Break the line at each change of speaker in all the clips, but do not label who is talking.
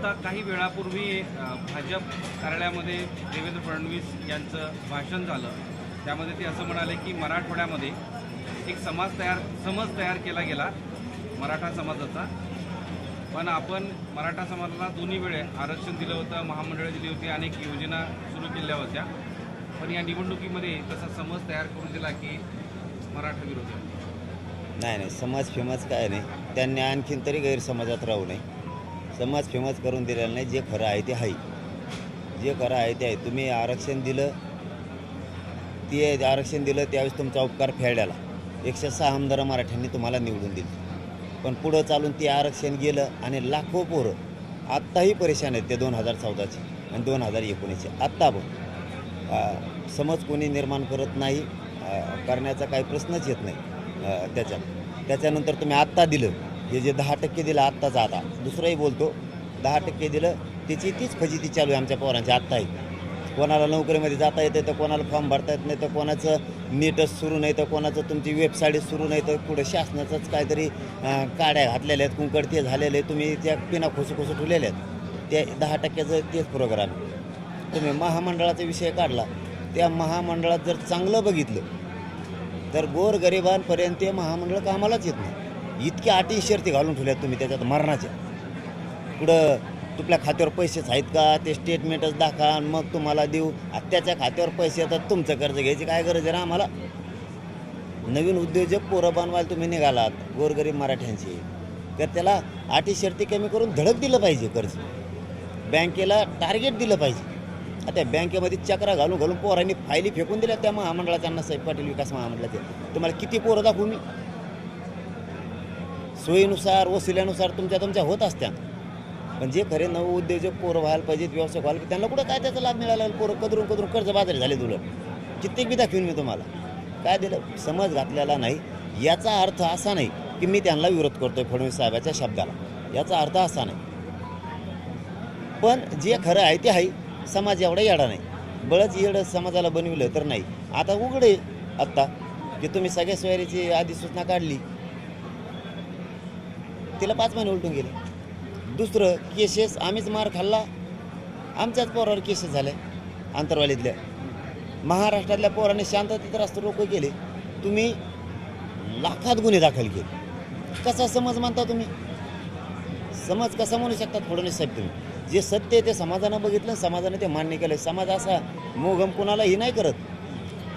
आत्ता काही वेळापूर्वी भाजप कार्यालयामध्ये देवेंद्र फडणवीस यांचं भाषण झालं. त्यामध्ये ते असं म्हणाले की मराठवाड्यामध्ये एक समाज तयार समज तयार केला गेला. मराठा समाजाचा. पण आपण मराठा समाजाला दोन्ही वेळे आरक्षण दिलं होतं महामंडळं दिली होती अनेक योजना सुरू केल्या होत्या. पण या निवडणुकीमध्ये तसा समज तयार करून दिला की मराठा विरोधी.
नाही नाही समाज फेमस काय नाही. त्यांनी आणखीन तरी गैरसमाजात राहू नये. समाज फेमस करून दिलेलं नाही जे खरं आहे ते आहे. जे खरं आहे ते आहे. तुम्ही आरक्षण दिलं ते आरक्षण दिलं त्यावेळेस तुमचा उपकार फेडायला. एकशे सहा आमदार मराठ्यांनी तुम्हाला निवडून दिली. पण पुढं चालून ते आरक्षण गेलं आणि लाखो पोरं आत्ताही परेशान आहेत ते दोन हजार चौदाचे आणि दोन हजार एकोणीसचे. आत्ता पण समज कोणी निर्माण करत नाही करण्याचा काही प्रश्नच येत नाही त्याच्यात. त्याच्यानंतर तुम्ही आत्ता दिलं. हे जे दहा टक्के दिलं आत्ताचं आता दुसरंही बोलतो दहा टक्के दिलं त्याची तीच फजिती चालू आहे आमच्या पोरांची आत्ताही कोणाला नोकरीमध्ये जाता येतं तर कोणाला फॉर्म भरता येत नाही तर कोणाचं नीटच सुरू नाही तर कोणाचं तुमची वेबसाईट सुरू नाही तर पुढं शासनाचंच काहीतरी काड्या घातलेल्या आहेत कुंकड ते झालेले आहे. तुम्ही त्या पिना खोसू खोसू ठेवलेल्या आहेत. ते दहा टक्क्याचं तेच प्रोग्राम तुम्ही महामंडळाचा विषय काढला त्या महामंडळात जर चांगलं बघितलं तर गोरगरिबांपर्यंत ते महामंडळ कामालाच येत नाही. इतक्या अटी शर्ती घालून ठेवल्यात तुम्ही त्याच्यात मरणाच्या पुढं तुपल्या खात्यावर पैसेच आहेत का? ते स्टेटमेंटच दाखवा मग तुम्हाला देऊ. त्याच्या खात्यावर पैसे येतात तुमचं कर्ज घ्यायची काय गरज आहे ना आम्हाला? नवीन उद्योजक पोरं बनवायला तुम्ही निघालात गोरगरीब मराठ्यांची. तर त्याला अटी शर्ती कमी करून धडक दिलं पाहिजे कर्ज. बँकेला टार्गेट दिलं पाहिजे. आता बँकेमध्ये चक्रा घालून घालून पोरांनी फायली फेकून दिल्या त्या महामंडळाच्या अण्णासाहेब पाटील विकास महामंडळाचे. तुम्हाला किती पोरं दाखवू मी? सोयीनुसार वसिल्यानुसार तुमच्या तुमच्या होत असत्या. पण जे खरे नव उद्योजक पोरं व्हायला पाहिजेत व्यवसाय व्हायला त्यांना कुठं काय त्याचा लाभ मिळाला? पोरं कदरून कदरून कर्ज बाजारी झाले तुला. कित्येक बी दाखवीन मी तुम्हाला. काय दिलं? समज घातलेला नाही. याचा अर्थ असा नाही की मी त्यांना विरोध करतोय फडणवीस साहेबाच्या शब्दाला. याचा अर्थ असा नाही. पण जे खरं आहे ते आहे. समाज एवढा येडा नाही. बळच येडं समाजाला बनविलं तर नाही. आता उघड आहे आत्ता की तुम्ही सगळ्या सोयरीची अधिसूचना काढली. तिला पाच महिने उलटून गेले. दुसरं केसेस आम्हीच मार खाल्ला. आमच्याच पोरावर केसेस झाले आंतरवालीतल्या. महाराष्ट्रातल्या पोराने शांततेत रास्ते रोको केले. तुम्ही लाखात गुन्हे दाखल केले. कसा समज मानता तुम्ही? समज कसा म्हणू शकतात फडणवीस साहेब तुम्ही? जे सत्य आहे ते समाजानं बघितलं समाजाने ते मान्य केलं. समाज असा मोगम कुणालाही नाही करत.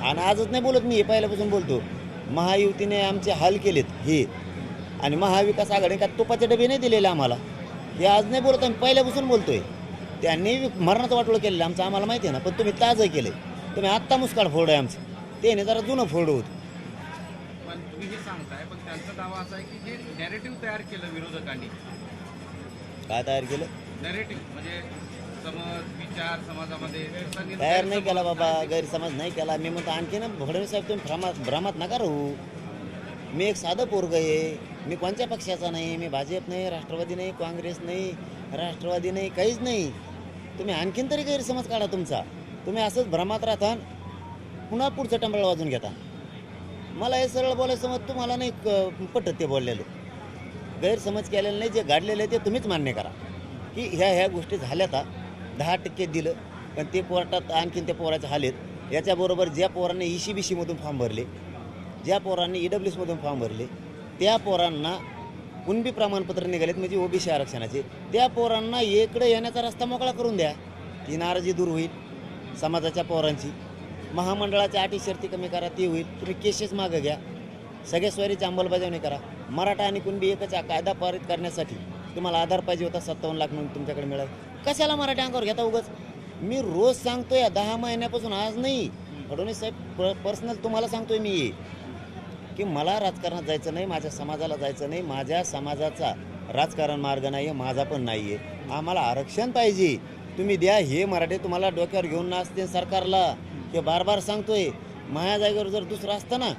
आणि आजच नाही बोलत मी हे पहिल्यापासून बोलतो. महायुतीने आमचे हाल केलेत हे. आणि महाविकास आघाडी का तुपाचे डबे नाही दिलेले आम्हाला? हे आज नाही बोलत आम्ही पहिल्यापासून बोलतोय. त्यांनी मरणाचं वाटोळं केलेलं आमचं आम्हाला माहिती आहे ना पण तुम्ही ताजं केलं तुम्ही आत्ता मुस्काळ फोड आहे आमचं. त्याने जरा जुनं फोड होतं.
पण तुम्ही हे सांगताय पण त्यांचा दावा असा आहे की जे नॅरेटिव्ह तयार केलं विरोधकांनी.
काय तयार केलं?
नॅरेटिव्ह म्हणजे समज विचार समाजामध्ये त्याचा निर्णय
तयार नाही केला बाबा. गैरसमज नाही केला. मी म्हणतो आणखी ना फडणवीस साहेब तुम्ही भ्रमात भ्रमात नका राहू. मी एक साधं पोरग आहे. मी कोणत्या पक्षाचा नाही मी भाजप नाही राष्ट्रवादी नाही काँग्रेस नाही राष्ट्रवादी नाही काहीच नाही. तुम्ही आणखीन तरी गैरसमज काढा तुमचा. तुम्ही असंच भ्रमात राहता पुन्हा पुढचं टंबळ वाजून घेता. मला हे सरळ बोलायचं मग तुम्हाला नाही क- पटत ते बोललेलं. गैरसमज केलेलं नाही जे गाडलेलं आहे ते तुम्हीच मान्य करा. की ह्या ह्या गोष्टी झाल्या आता दहा टक्के दिलं पण ते पोराटात आणखीन त्या पोराचे हालेत याच्याबरोबर ज्या पोरांनी ई सी बी सीमधून फॉर्म भरले ज्या पोरांनी ई डब्ल्यू एसमधून फॉर्म भरले त्या पोरांना कुणबी प्रमाणपत्र निघालेत म्हणजे ओबीसी आरक्षणाचे. त्या पोरांना इकडे येण्याचा रस्ता मोकळा करून द्या. ती नाराजी दूर होईल समाजाच्या पोरांची. महामंडळाच्या अटी शर्ती कमी करा ती होईल. तुम्ही केसेस मागं घ्या. सगळ्या स्वारीची अंमलबजावणी करा. मराठा आणि कुणबी एकच कायदा पारित करण्यासाठी. तुम्हाला आधार पाहिजे होता सत्तावन्न लाख म्हणून तुमच्याकडे मिळाल. कशाला मराठी अंगावर घेता उगाच? मी रोज सांगतोय दहा महिन्यापासून आज नाही. फडणवीस साहेब पर्सनल तुम्हाला सांगतोय मी की मला राजकारणात जायचं नाही माझ्या समाजाला जायचं नाही माझ्या समाजाचा राजकारण मार्ग नाही आहे माझा पण नाही आहे आम्हाला आरक्षण पाहिजे. तुम्ही द्या हे मराठी तुम्हाला डोक्यावर घेऊन नाचते सरकारला. हे बार बार सांगतोय. माझ्या जागेवर जर दुसरं असतं ना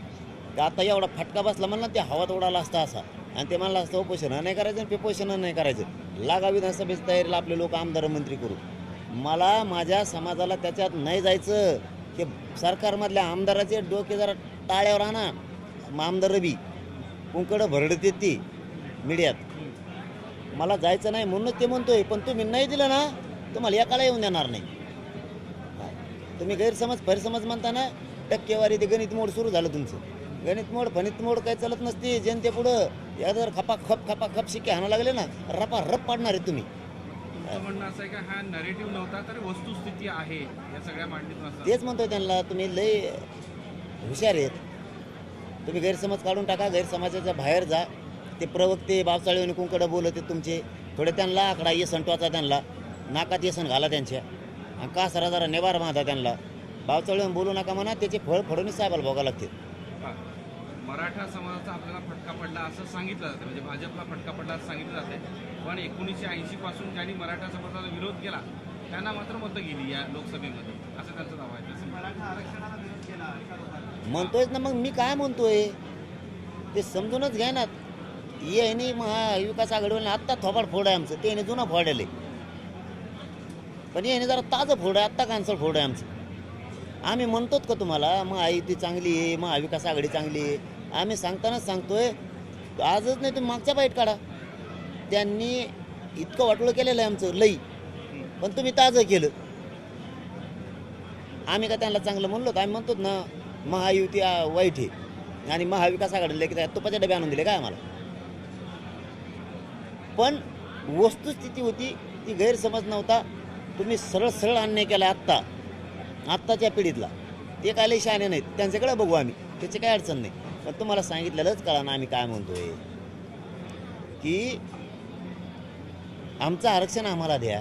तर आता एवढा फटका बसला म्हणला ते हवात उडाला असता असा. आणि ते म्हणलं असतं उपोषण नाही करायचं आणि पेपोषण नाही करायचं. लागा विधानसभेची तयारीला आपले लोक आमदार मंत्री करू. मला माझ्या समाजाला त्याच्यात नाही जायचं. की सरकारमधल्या आमदाराचे डोके जरा टाळ्यावर आणा. आमदार बी कुंकडं भरडते ती मीडियात. मला जायचं नाही म्हणूनच ते म्हणतोय पण तुम्ही नाही दिलं ना तुम्हाला एकाला येऊन देणार नाही. तुम्ही गैरसमज गैरसमज म्हणता ना टक्केवारी ते गणित मोड सुरू झालं तुमचं. गणित मोड फणित मोड काही चालत नसते जनतेपुढं या जर खपा खप खपा खप शिक्के हाणं लागले ना रपा रप पाडणार आहे तुम्ही.
तुमचं म्हणणं असं आहे का हा नरेटिव्ह नव्हता तर वस्तुस्थिती आहे या सगळ्या मांडणीतून असं.
तेच म्हणतोय त्यांना तुम्ही लय हुशार आहेत. तुम्ही गैरसमज काढून टाका गैरसमाजाच्या बाहेर जा. ते प्रवक्ते बावचाळी कुंकडं बोलत तुमचे. थोडे त्यांना आकडा येसन टोचा त्यांना. नाकात येसन घाला त्यांच्या. आणि का सरा जरा नेवार बांधा त्यांना. बावचाळी बोलू नका म्हणा त्याचे फळ फडणवीस साहेबाला भोगा लागतील
मराठा समाजाचा आपल्याला फटका पडला असं सांगितलं जातं. म्हणजे भाजपला फटका पडला असं सांगितलं जाते. पण एकोणीसशे ऐंशी पासून ज्यांनी मराठा समाजाला विरोध केला त्यांना मात्र मतं गेली या लोकसभेमध्ये. असं त्यांचं दावा आहे. तसं
म्हणतोयच ना मग मी काय म्हणतोय? ते समजूनच घ्या ना. ये नाही महाविकास आघाडीवर आत्ता थोबाड फोड आहे आमचं. ते जुनं फोड आले पण याने जरा ताजं फोड आहे. आत्ता कॅन्सल फोड आहे आमचं. आम्ही म्हणतोच का तुम्हाला मग आई ती चांगली आहे महाविकास आघाडी चांगली आहे. आम्ही सांगतानाच सांगतोय आजच नाही तुम्ही मागच्या बाईट काढा. त्यांनी इतकं वाटोळं केलेलं आहे आमचं लई. पण तुम्ही ताजं केलं. आम्ही का त्यांना चांगलं म्हणलो तर आम्ही म्हणतो ना महायुती वाईट आहे. आणि महाविकास आघाडीला की काय तुपाच्या डबे आणून दिले. काय आम्हाला? पण वस्तुस्थिती होती ती गैरसमज नव्हता. तुम्ही सरळ सरळ अन्याय केला आत्ता. आत्ताच्या पिढीतला. ते काय लय शहाणे नाहीत. त्यांच्याकडे बघू आम्ही. त्याची काय अडचण नाही. पण तुम्हाला सांगितलेलंच कळा ना आम्ही काय म्हणतोय. की आमचं आरक्षण आम्हाला द्या.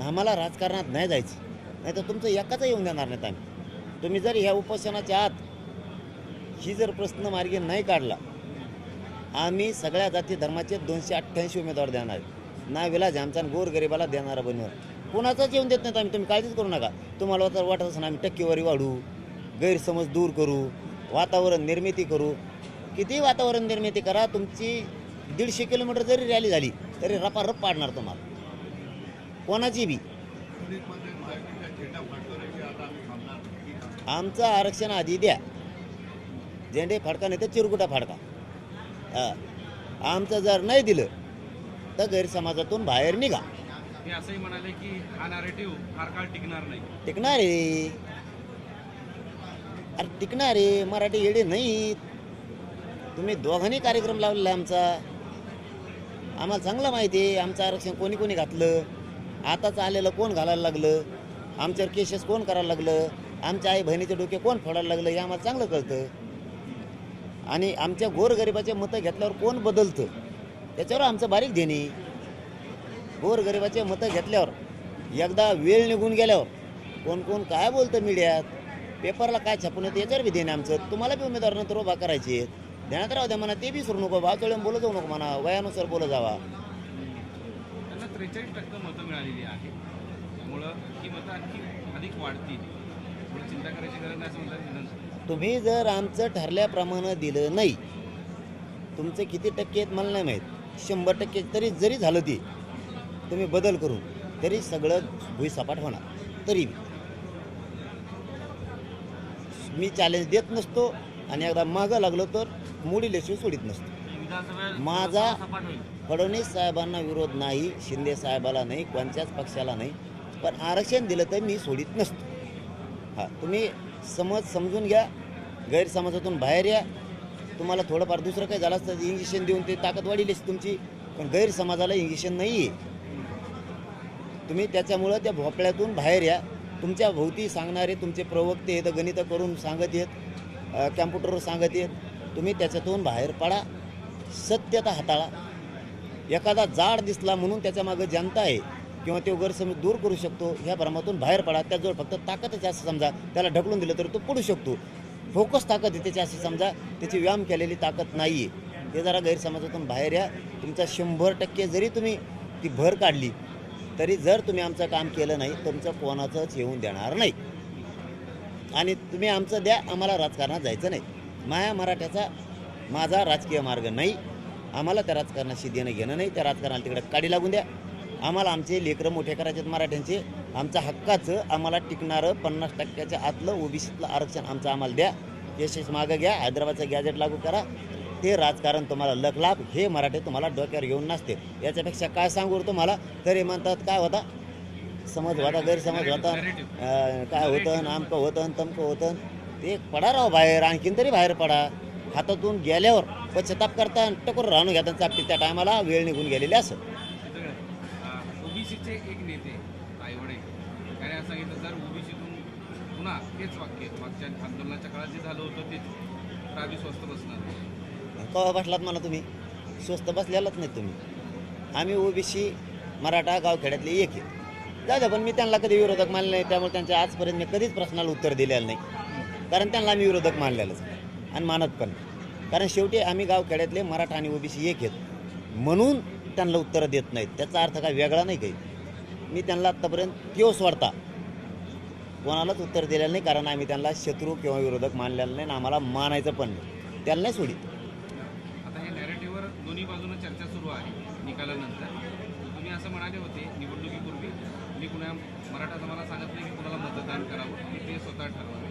आम्हाला राजकारणात नाही जायचं. नाही तर तुमचं एकाच येऊन देणार नाहीत आम्ही. तुम्ही जर ह्या उपोषणाच्या आत ही जर प्रश्न मार्गी नाही काढला आम्ही सगळ्या जाती धर्माचे दोनशे अठ्ठ्याऐंशी उमेदवार देणार. ना विलाज आमचा गोरगरिबाला देणारा बनवर कुणाचाच येऊन देत नाहीत आम्ही. तुम्ही काळजीच करू नका. तुम्हाला तर वाटत असं आम्ही टक्केवारी वाढू गैरसमज दूर करू वातावरण निर्मिती करू. किती वातावरण निर्मिती करा तुमची दीडशे किलोमीटर जरी रॅली झाली तरी रपारप पाडणार तुम्हाला. कोणाची बी? आमचं आरक्षण आधी द्या. झेंडे फाडका नाही तर चिरकुटा फाडका. हा. आमचं जर नाही दिलं तर गैरसमाजातून बाहेर निघा.
असंही म्हणाले की हा नॅरेटिव्ह फार काळ टिकणार नाही.
टिकणार आहे. अरे टिकणार आहे. मराठी येडे नाहीत. तुम्ही दोघांनी कार्यक्रम लावलेला आमचा. आम्हाला चांगलं माहिती आहे. आमचं आरक्षण कोणी कोणी घातलं? आताच आलेलं कोण घालायला लागलं? आमच्यावर केसेस कोण करायला लागलं? आमच्या आई बहिणीचे डोके कोण फोडायला लागलं? हे आम्हाला चांगलं कळतं. आणि आमच्या गोरगरिबाचे मतं घेतल्यावर कोण बदलतं? त्याच्यावर आमचं बारीक देणे गोरगरिबाचे मतं घेतल्यावर एकदा वेळ निघून गेल्यावर कोण कोण काय बोलतं मीडियात? पेपरला काय छापून येतं याच्यावर बी देणे आमचं. तुम्हाला बी उमेदवार नंतर उभा करायचे ध्यानात राहू द्या म्हणा ते बी सुरू नको. भाव बोलत जाऊ नको म्हणा. वयानुसार बोलत जावा.
त्रेचाळीस टक्के मतं मिळालेली आहे त्यामुळं ही मतं आणखी अधिक वाढतील. थोडी चिंता करायची गरज नाही असं म्हणतात
तुम्ही जर आमचं ठरल्याप्रमाणे दिलं नाही तुमचे किती टक्के आहेत मला नाही माहीत. शंभर टक्के तरी जरी झालं ते तुम्ही बदल करून तरी सगळं भुईसपाट होणार. तरी मी चॅलेंज देत नसतो आणि एकदा मागं लागलो तर मुडी लेशिव सोडित नसतो. माझा फडणवीस साहेबांना विरोध नाही शिंदे साहेबाला नाही कोणत्याच पक्षाला नाही. पण आरक्षण दिलं तर मी सोडित नसतो. हां तुम्ही समज समजून घ्या गैरसमाजातून बाहेर या. तुम्हाला थोडंफार दुसरं काही झालं असतं इंजेक्शन देऊन ते ताकद वाढीलीच तुमची. पण गैरसमाजाला इंजेक्शन नाही आहे तुम्ही त्याच्यामुळं त्या भोपळ्यातून बाहेर या. तुमच्या भोवती सांगणारे तुमचे प्रवक्ते आहेत गणितं करून सांगत आहेत कॅम्प्युटरवर सांगत आहेत. तुम्ही त्याच्यातून बाहेर पडा. सत्यता हाताळा. एखादा जाड दिसला म्हणून त्याच्या मागं जनता आहे किंवा तो गैरसमज दूर करू शकतो ह्या भ्रमातून बाहेर पडा. त्याजवळ फक्त ताकदच असं समजा. त्याला ढकलून दिलं तर तो पडू शकतो. फोकस ताकद आहे त्याची असं समजा. त्याची व्यायाम केलेली ताकद नाही आहे ते जरा गैरसमाजातून बाहेर या. तुमचा शंभर टक्के जरी तुम्ही ती भर काढली तरी जर तुम्ही आमचं काम केलं नाही तुमचं कोणाचंच येऊन देणार नाही. आणि तुम्ही आमचं द्या आम्हाला राजकारणात जायचं नाही. माया मराठ्याचा माझा राजकीय मार्ग नाही. आम्हाला त्या राजकारणाशी देणं घेणं नाही. त्या राजकारणाला तिकडे काढी लागून द्या. आम्हाला आमचे लेकरं मोठे करायचे आहेत मराठ्यांचे. आमच्या हक्काचं आम्हाला टिकणारं पन्नास टक्क्याच्या आतलं ओबीसीतलं आरक्षण आमचं आम्हाला द्या. यशस्वी मागं घ्या. हैदराबादचं गॅजेट लागू करा. ते राजकारण तुम्हाला लक लाभ हे मराठी तुम्हाला डोक्यावर घेऊन नसते याच्यापेक्षा काय सांगू तुम्हाला? तरी म्हणतात काय होता? समज होता गैरसमज होता. काय होतं? आमकं होतं तमकं होतं. ते पडा राव बाहेर. आणखीन तरी बाहेर पडा. हातातून गेल्यावर पश्चाताप करता टकोर राहून घ्या चापटी त्या टायमाला वेळ निघून गेलेली असं.
ओबीसीचे एक नेते त्याने सांगितलं जर ओबीसीतून पुन्हा तेच वाक्य मागच्या आंदोलनाच्या काळात जे झालं होतं तेच स्वस्त बसणार
कवा बसलात म्हणा तुम्ही? स्वस्त बसलेलाच नाही तुम्ही. आम्ही ओबीसी मराठा गावखेड्यातले एक आहे. द्या पण मी त्यांना कधी विरोधक मानले नाही त्यामुळे त्यांच्या आजपर्यंत मी कधीच प्रश्नाला उत्तर दिलेलं नाही. कारण त्यांना आम्ही विरोधक मानलेलंच आणि मानत पण. कारण शेवटी आम्ही गावखेड्यातले मराठा आणि ओबीसी एक आहेत. म्हणून त्यांना उत्तरं देत नाहीत. त्याचा अर्थ काय वेगळा नाही काही. मी त्यांना आत्तापर्यंत किंवा वाढता कोणालाच उत्तर दिलेलं नाही कारण आम्ही त्यांना शत्रू किंवा विरोधक मानलेलं नाही आणि आम्हाला मानायचं पण नाही. त्यांना नाही सोडित.
आता हे नॅरेटिव्हवर दोन्ही बाजूनं चर्चा सुरू आहे निकालानंतर. तुम्ही असं म्हणाले होते निवडणुकीपूर्वी मी कुणा मराठा समाजाला सांगत नाही की कुणाला मतदान करावं ते स्वतः ठरवावे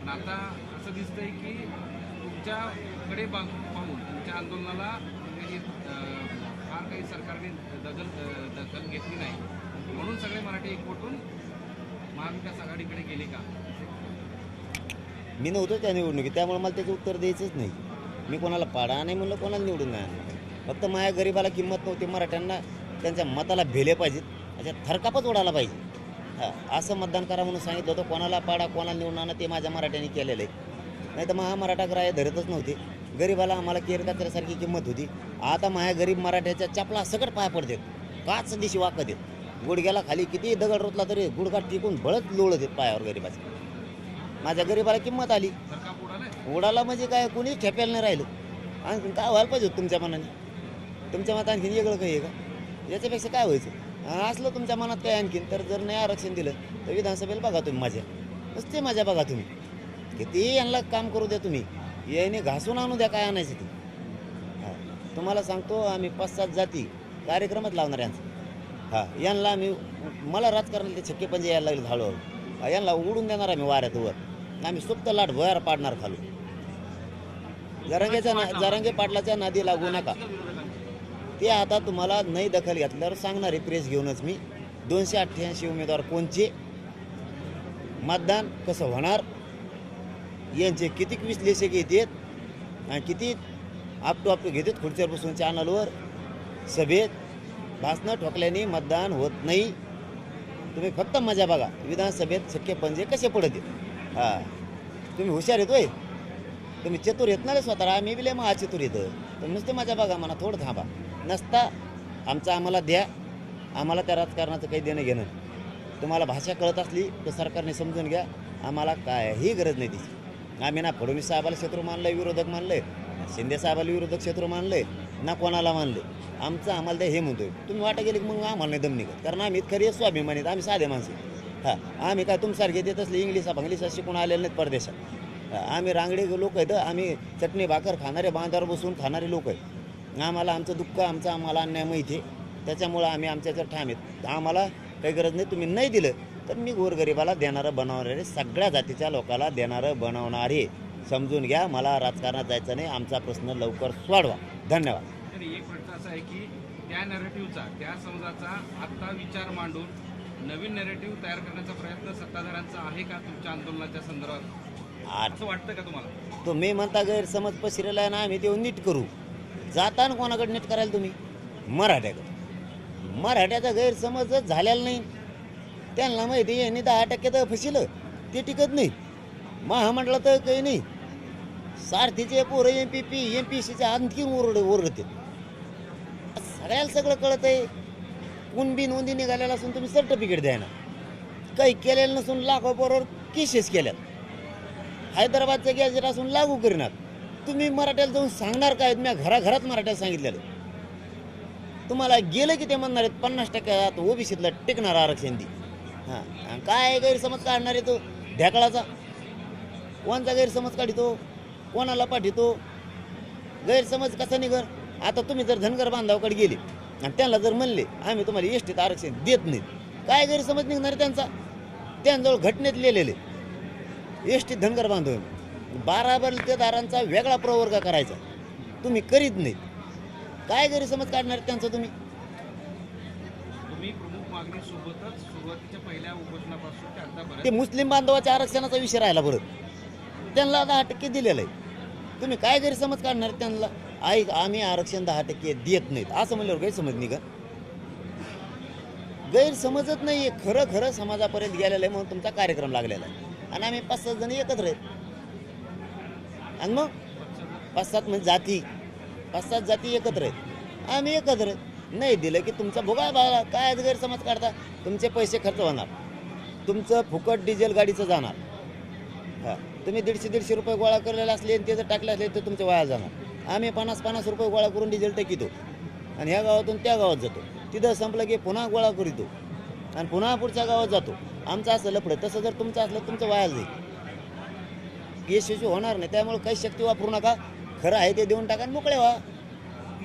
पण आता असं दिसतंय की तुमच्याकडे बा पाहून तुमच्या आंदोलनाला म्हणजे, फार काही सरकारने दखल दखल घेतली नाही. म्हणून सगळे मराठी एकवटून महाविकास आघाडीकडे गेले का?
मी नव्हतो त्या निवडणुकीत त्यामुळे मला त्याचं उत्तर द्यायचंच नाही. मी कोणाला पाडा नाही म्हणलं कोणाला निवडून नाही फक्त माझ्या गरिबाला किंमत नव्हती मराठ्यांना त्यांच्या मताला भेले पाहिजेत अशा थरकापच उडाला पाहिजे. असं मतदान करा म्हणून सांगितलं होतं कोणाला पाडा कोणाला निवडून आणा ते माझ्या मराठ्यांनी केलेलं आहे. नाही तर महा मराठा ग्राह्य धरतच नव्हते. गरीबाला आम्हाला केर काचऱ्यासारखी किंमत होती. आता माझ्या गरीब मराठ्याच्या चपला सकट पाया पडतात. काच दिशी वाकत आहेत. गुडघ्याला खाली किती दगड रोतला तरी गुडघा टिकून बळत लोळत आहेत पायावर गरिबाच्या माझ्या गरीबाला किंमत आली. उडाला म्हणजे काय? कोणीच ठेप्याला नाही राहिलं. आणखीन काय व्हायला पाहिजे तुमच्या मनाने? तुमच्या मनात आणखीन वेगळं काही आहे का? याच्यापेक्षा काय व्हायचं? असलं तुमच्या मनात काय आणखीन. तर जर नाही आरक्षण दिलं तर विधानसभेला बघा तुम्ही माझ्या. नुसते माझ्या बघा तुम्ही. किती यांना काम करू द्या तुम्ही? याने घासून आणू द्या काय आणायचं ते. हां. तुम्हाला सांगतो आम्ही पाच सात जाती कार्यक्रमच लावणार यांचा. हां. यांना आम्ही मला राजकारणाला ते छक्के पंजे यायला लागले हळूहळू यांना उडून देणार आम्ही वाऱ्यात वर. आम्ही सुप्त लाट भर पाडणार खालू जरांगेच्या ना जरांगे पाटलाच्या नादी लागू नका. ते आता तुम्हाला नाही दखल घेतल्यावर सांगणारे प्रेस घेऊनच मी. दोनशे अठ्ठ्याऐंशी उमेदवार कोणचे? मतदान कसं होणार? यांचे किती विश्लेषक येतात आणि किती आप टू आप घेतात खुर्चीवर बसून चॅनलवर सभेत भाषणं ठोकल्याने मतदान होत नाही. तुम्ही फक्त मजा बघा. विधानसभेत शक्य पंजे कसे पडत आहेत हां. तुम्ही हुशार येतोय तुम्ही चतुर येत ना रे स्वतःला? आम्ही बी मग महा चतुर येतं तर नुसते मजा बघा मला थोडं थांबा. नसता आमचं आम्हाला द्या. आम्हाला त्या राजकारणाचं काही देणं घेणं. तुम्हाला भाषा कळत असली तर सरकारने समजून घ्या. आम्हाला काहीही गरज नाही तिची. आम्ही ना फडणवीस साहेबाला शत्रू मानलंय विरोधक मानलंय ना शिंदे साहेबाला विरोधक शत्रू मानलंय ना कोणाला मानले आमचं आम्हाला ते हे म्हणतोय तुम्ही वाटा गेले की मग आम्हाला नाही दम निघत कारण आम्ही खरी स्वाभिमानीत आम्ही साधे माणसं हां आम्ही काय तुमसारखे देत असले इंग्लिश इंग्लिश शिकून आलेले नाहीत परदेशात. आम्ही रांगडे लोक आहेत आम्ही चटणी भाकर खाणारे बांधावर बसून खाणारे लोक आहेत. आम्हाला आमचं दुःख आमचं आम्हाला अन्याय माहिती आहे. त्याच्यामुळं आम्ही आमच्या याच्यावर ठाम आहेत. आम्हाला काही गरज नाही तुम्ही नाही दिलं तर मी गोरगरिबाला देणारं बनवणारे सगळ्या जातीच्या लोकाला देणारं बनवणारे समजून घ्या मला राजकारणात जायचं नाही. आमचा प्रश्न लवकर सोडवा. धन्यवाद.
तर एक प्रश्न असा आहे की त्या नॅरेटिव्हचा त्या समाजाचा आत्ता विचार मांडून नवीन नॅरेटिव्ह तयार करण्याचा प्रयत्न सत्ताधाऱ्यांचा आहे का तुमच्या आंदोलनाच्या संदर्भात? असं वाटतं का तुम्हाला?
तुम्ही म्हणता गैरसमज पसरला आहे ना आम्ही ते नीट करू. जाताना कोणाकडे नीट करायला तुम्ही? मराठ्याकडे. मराठ्याचा गैरसमजच झालेला नाही. त्यांना माहिती आहे यांनी दहा टक्के तर फसिलं ते टिकत नाही. महामंडळात तर काही नाही. सारथीचे पोरं M P P M P सीच्या आणखीन ओरड ओरडते. सगळ्याला सगळं कळत आहे कुणबी नोंदी निघालेला असून तुम्ही सर्टिफिकेट द्या ना. काही केलेलं नसून लाखो बरोबर केसेस केल्यात. हैदराबादचं गॅजेट असून लागू करणार. तुम्ही मराठ्याला जाऊन सांगणार काय? मी घराघरात मराठ्याला सांगितलेलं. तुम्हाला गेलं की ते म्हणणार आहेत पन्नास टक्क्यात ओबीसीतलं टिकणार आरक्षण दी. हां. आणि काय गैरसमज काढणार आहे तो? ढेकळाचा. कोणचा गैरसमज काढितो? कोणाला पाठितो? गैरसमज कसा निघर आता तुम्ही जर धनगर बांधवाकडे गेले आणि त्यांना जर म्हणले आम्ही तुम्हाला एस आरक्षण देत नाहीत काय गैरसमज निघणार आहे त्यांचा? त्यांजवळ घटनेत लिहिलेले एस धनगर बांधव बाराबर दारांचा वेगळा प्रवर्ग करायचा. तुम्ही करीत नाहीत. काय गैरसमज काढणार त्यांचा तुम्ही?
तुम्ही प्रमुख मागणीसोबतच सुरुवातीच्या पहिल्या उपोषणापासून ते
मुस्लिम बांधवाच्या आरक्षणाचा विषय राहिला परत त्यांना दहा टक्के दिलेलं आहे. तुम्ही काय गैरसमज काढणार त्यांना ऐक आम्ही आरक्षण दहा टक्के देत नाहीत. असं म्हणल्यावर गैरसमज नाही का? गैरसमजच नाही आहे खरं खरं समाजापर्यंत गेलेलं आहे म्हणून तुमचा कार्यक्रम लागलेला आहे. आणि आम्ही पाच सात जण एकत्र आहेत. आणि मग? पाच सात म्हणजे जाती. पाच सात जाती एकत्र आहेत. आम्ही एकत्र आहेत. नाही दिलं की तुमचा भोगा बाळा काय आज गैरसमज काढता? तुमचे पैसे खर्च होणार. तुमचं फुकट डिझेल गाडीचं जाणार. हां. तुम्ही दीडशे दीडशे रुपये गोळा केलेले असले आणि ते जर टाकले असले तर तुमच्या वाया जाणार. आम्ही पन्नास पन्नास रुपये गोळा करून डिझेल टाकितो. आणि ह्या गावातून त्या गावात जातो. तिथं संपलं की पुन्हा गोळा करीतो. आणि पुन्हा पुढच्या गावात जातो. आमचं असं लफडं. तसं जर तुमचं असलं तुमचं वाया जाईल. यशस्वी होणार नाही. त्यामुळे काही शक्ती वापरू नका. खरं आहे ते देऊन टाका मोकळे व्हा.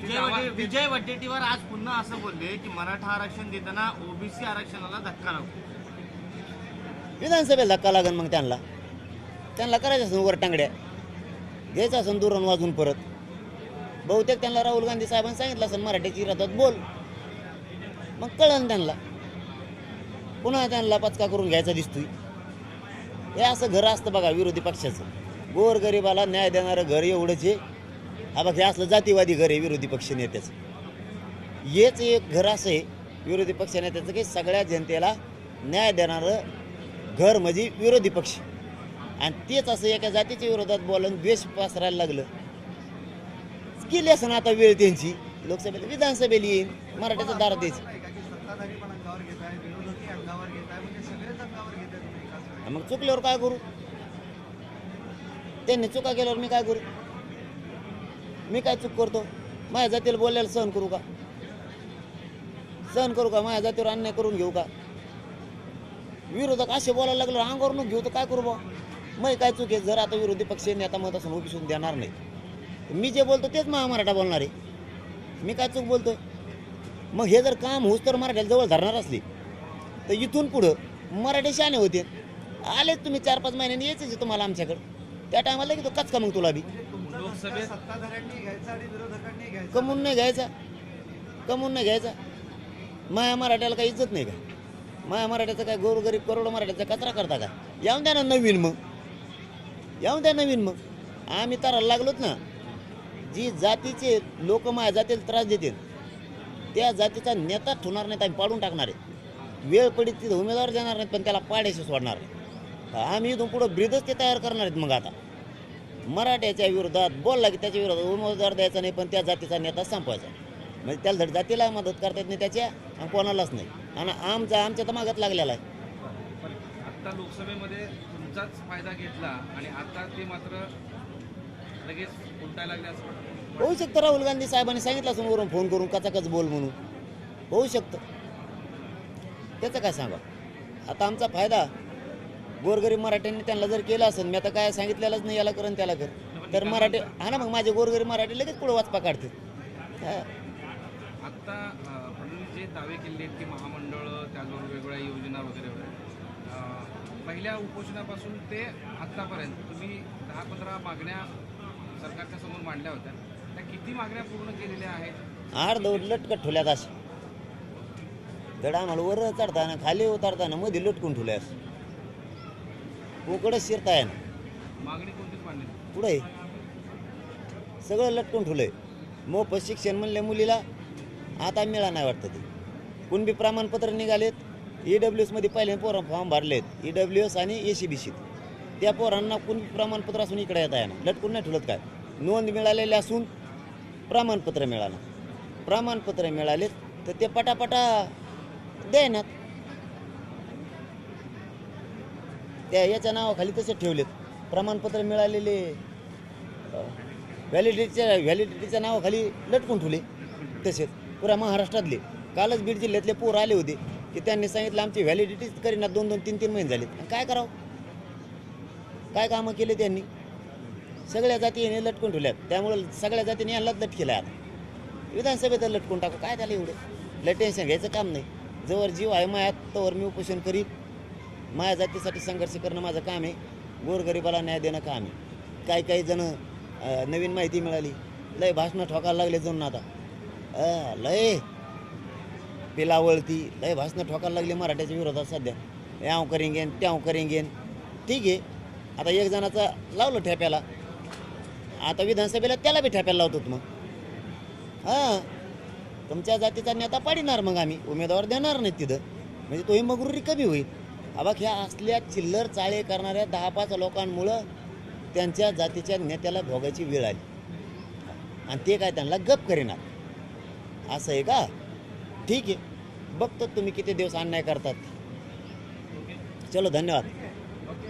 विजय वडे- विजय वडेट्टीवार आज पुन्हा असं बोलले की मराठा आरक्षण देताना ओबीसी आरक्षणाला धक्का नको
विधानसभेला धक्का लागन मग त्यांना. त्यांना करायचं असेल वर टांगड्या. घ्यायचं असेल दुरण वाजून परत. बहुतेक त्यांना राहुल गांधी साहेबांनी सांगितलं असेल मराठीची रथात बोल. मग कळन त्यांना. पुन्हा त्यांना पचका करून घ्यायचा दिसतोय. हे असं घर असतं बघा विरोधी पक्षाचं. गोर गरिबाला न्याय देणारं घर एवढंच आहे. हा बघ हे असलं जातीवादी घर आहे विरोधी पक्ष नेत्याचं. हेच एक घर असं आहे विरोधी पक्ष नेत्याचं की सगळ्या जनतेला न्याय देणारं घर म्हणजे विरोधी पक्ष. आणि तेच असं एका जातीच्या विरोधात बोलून द्वेष पसरायला लागलं. केली असं आता वेळ त्यांची. लोकसभेला विधानसभेला येईल मराठ्याचा दार द्यायची
म्हणजे.
मग चुकल्यावर काय करू? त्यांनी चुका केल्यावर मी काय करू? मी काय चूक करतो? माझ्या जातीला बोलायला सहन करू का? सहन करू का? माझ्या जातीवर अन्याय करून घेऊ का? विरोधक असे बोलायला लागलं अंगावर घेऊ तर काय करू बा? मग काय चूक आहे? जर आता विरोधी पक्ष नेता मत असून उपिसून देणार नाही मी जे बोलतो तेच महा मराठा बोलणार. आहे मी काय चूक बोलतोय? मग हे जर काम होस तर मराठ्याला जवळ धरणार असली. तर इथून पुढं मराठी शाने होते. आलेच तुम्ही चार पाच महिन्यांनी यायचं तुम्हाला आमच्याकडं. त्या टायमाला की तो कच का मग तुला बी?
लोकसभेत?
सत्ताधाऱ्यांनी घ्यायचा आणि विरोधकांनी घ्यायचा.
कमवून नाही घ्यायचा. कमवून नाही घ्यायचा. माया मराठ्याला काही इज्जत नाही का? माया मराठ्याचं काय गोरगरीब करोडो मराठ्याचा कचरा करता का? यावून द्या ना नवीन मग. यावून द्या नवीन मग. आम्ही तर लागलोत ना. जी जातीचे लोक माझ्या जातीला त्रास देतील त्या जातीचा नेता ठेवणार नाहीत आम्ही पाडून टाकणार आहे वेळ पडीत तिथं उमेदवार देणार नाहीत पण त्याला पाड्याशी सोडणार आहे आम्ही इथून पुढं ब्रिदच ते तयार करणार आहेत मग आता. मराठ्याच्या विरोधात बोलला की त्याच्या विरोधात उमेदवार द्यायचा नाही पण त्या जातीचा नेता संपवायचा. म्हणजे त्याला धड जातीला मदत करता येत नाही त्याच्या आणि कोणालाच नाही. आणि आमचा आमच्या तर मागत लागलेला आहे.
आत्ता लोकसभेमध्ये तुमचाच फायदा घेतला आणि आता ते मात्र लगेच उलटायला लागले असं
होऊ शकतं राहुल गांधी साहेबांनी सांगितलं असं वरून फोन करून कचाकच बोल म्हणून. होऊ शकतं. त्याचं काय सांगा? आता आमचा फायदा गोरगरीब मराठ्यांनी त्यांना जर केला असेल मी आता काय सांगितलेलंच नाही याला कर आणि त्याला कर तर मराठी हा ना मग माझे गोरगरीब मराठी लगेच पुढे वाचपा काढते.
आत्ता जे दावे केले आहेत की महामंडळ त्याचबरोबर वेगवेगळ्या योजना वगैरे पहिल्या उपोषणापासून ते आत्तापर्यंत तुम्ही दहा पंधरा मागण्या सरकारच्या समोर मांडल्या होत्या. त्या किती मागण्या पूर्ण केलेल्या आहेत?
आड दौड लटकट ठेवल्यात असे धड आम्हाला वर चढताना खाली उतरताना मध्ये लटकून ठेवल्यास पोकडच शिरताय. ना
मागणी कोणतीच मांडली.
पुढे सगळं लटकून ठेवलंय. मोफत शिक्षण म्हणल्या मुलीला आता मिळा नाही वाटतं ते. कुणबी प्रमाणपत्र निघालेत ई डब्ल्यू एसमध्ये पहिले पोरं फॉर्म भरलेत ई डब्ल्यू एस आणि ए सी बी सीत त्या पोरांना कुणबी प्रमाणपत्र असून इकडे येता येणार. लटकून नाही ठेवलं काय? नोंद मिळालेली असून प्रमाणपत्र मिळालं. प्रमाणपत्र मिळालेत तर ते पटापटा देण्यात त्या याच्या नावाखाली तसे ठेवलेत. प्रमाणपत्र मिळालेले व्हॅलिडिटीच्या व्हॅलिडिटीच्या नावाखाली लटकून ठेवले तसेच पुऱ्या महाराष्ट्रातले. कालच बीड जिल्ह्यातले पोर आले होते की त्यांनी सांगितलं आमची व्हॅलिडिटीच करीना दोन दोन तीन तीन महिने झालेत. काय करावं? काय कामं केले त्यांनी? सगळ्या जाती लटकून ठेवल्यात. त्यामुळे सगळ्या जातीने यांनाच लटकेलं आहे आता. विधानसभेत लटकून टाकू. काय त्याला एवढं? लय टेन्शन घ्यायचं काम नाही. जवळ जीव आहे मायात तोवर मी उपोषण करीत माझ्या जातीसाठी संघर्ष करणं माझं काम आहे. गोरगरिबाला न्याय देणं काम आहे. काही काही जण नवीन माहिती मिळाली. लय भाषणं ठोकायला लागले जणून आता. लय. पिलावळती लय भाषणं ठोकायला लागली मराठ्याच्या विरोधात सध्या. याव करेंगेन त्याव करेंगेन ठीक आहे. आता एक जणाचा लावलं ठेप्याला. आता विधानसभेला त्याला बी ठेप्याला लावतो मग. हां. तुमच्या जातीचा नेता पाडिणार मग आम्ही. उमेदवार देणार नाही तिथं. म्हणजे तोही मगरुरी कमी होईल. हा बघ ह्या असल्या चिल्लर चाळे करणाऱ्या दहा पाच लोकांमुळं त्यांच्या जातीच्या नेत्याला भोगायची वेळ आली. आणि ते काय त्यांना गप करेनात. असं आहे का? ठीक आहे. बघतो तुम्ही किती दिवस अन्याय करतात. चलो धन्यवाद.